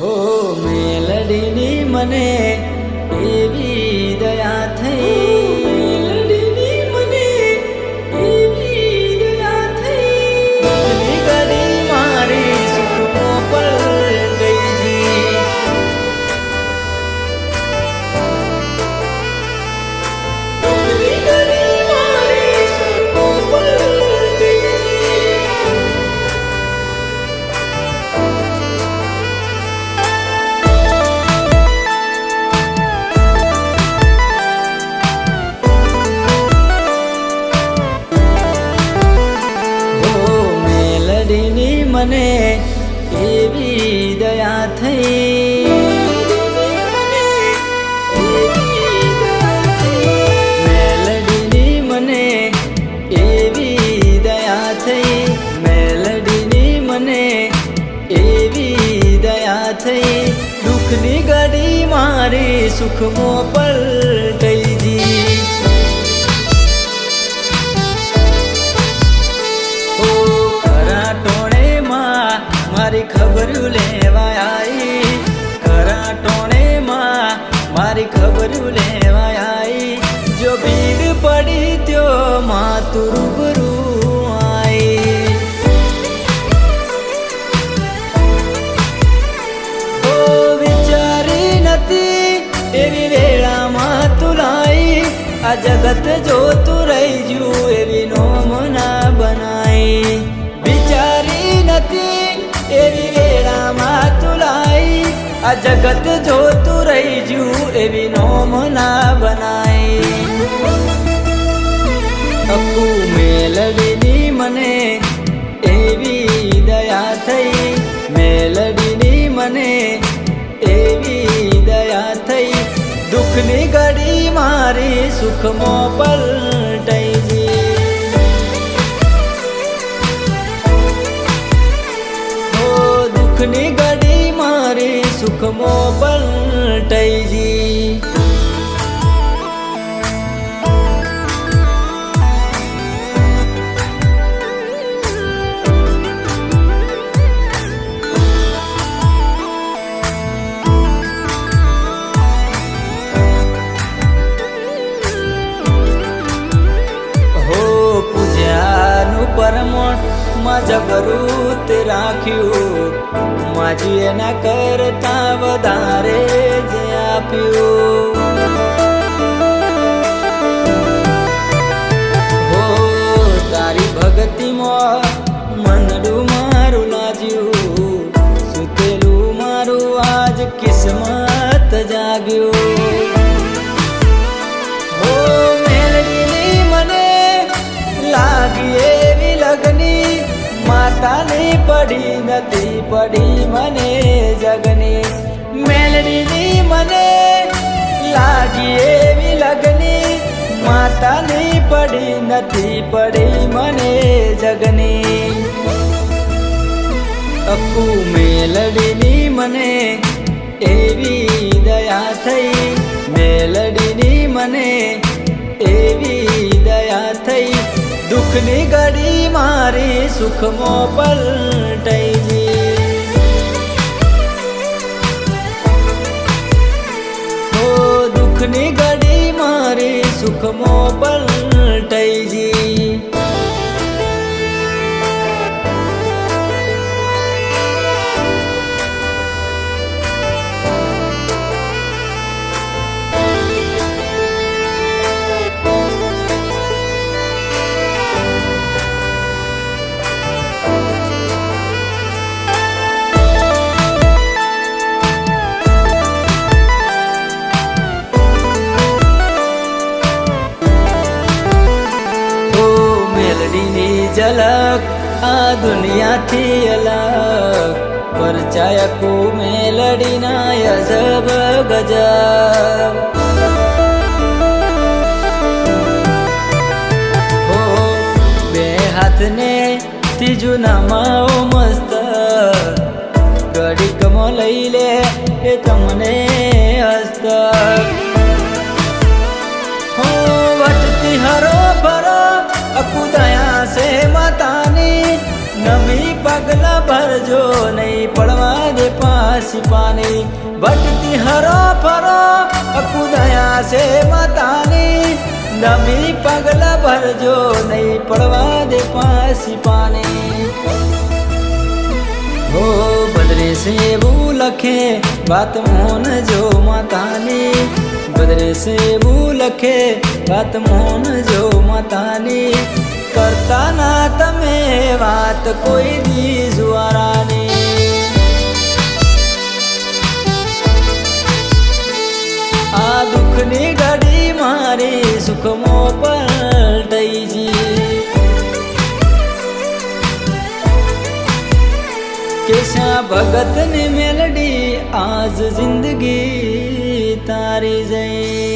હો મેલડીની મને મેલડીની મને એવી દયા થઈ. મેલડીની મને એવી દયા થઈ. દુઃખની ઘડી મારી સુખમો પલટાઈ મારી ખબર લેવા આઈ જો ભીડ પડી ત્યો માં તું રૂબરૂ આઈ. ઓ એવી વેળામાં તું લાઈ. આ રહી ગયું એવી નોમના બનાઈ. વિચારી નથી, એવી વેળામાં તું લાઈ. આ જગત જોતું ગયું એવી નોમના બનાય. અપુ મેલડીની મને એવી દયા થઈ. મેલડીની મને એવી દયા થઈ. દુઃખની ઘડી મારી સુખમો પલટાઈ દુઃખની ઘડી મારી સુખમો પલટાઈ માં જબરૂત રાખ્યું માજી એના કરતા વધારે જ આપ્યું તારી ભક્તિમાં મનડું મારું લાજ્યું સુતેલું મારું આજ કિસ્મત જાગ્યું માતાની પડી નથી પડી મને જગની. મેલડીની મને લાગી એવી લગની. માતાની પડી નથી પડી મને જગની. અક્કુ મેલડીની મને એવી દયા થઈ. મેલડીની મને એવી દયા થઈ. દુઃખની ઘડી મારી સુખમો પલટાઈ હો દુઃખની ઘડી મારી સુખમો પલટાઈ ઝલક આ દુનિયાથી અલગ. પરચાયકો મેલડીના યજબ ગજબ. હો બે હાથને ત્રીજું નામાઓ મસ્ત. ઘડીકમો લઈ લે એ તમને હસ્ત. હો વટતી હરો ભરો, અકુદયા નવી પગલા ભર ભરજો નહીં પડવા દે પાસી પાની. ભટતી હરો ફરો અકુદયા છે માતાની. નમી પગલા ભરજો નહીં પડવા દે પાસી પાની. હો બદરે છે એવું લખે વાત મોન જો માતાની. બદરે છે એવું લખે વાત મોન જો માતાની. કરતા ના તમે વાત કોઈ દી જુવારાની આ દુઃખની ઘડી મારી સુખમો પલટાઈ જી કેશા ભગતની મેલડી આજ જિંદગી તારી જઈ.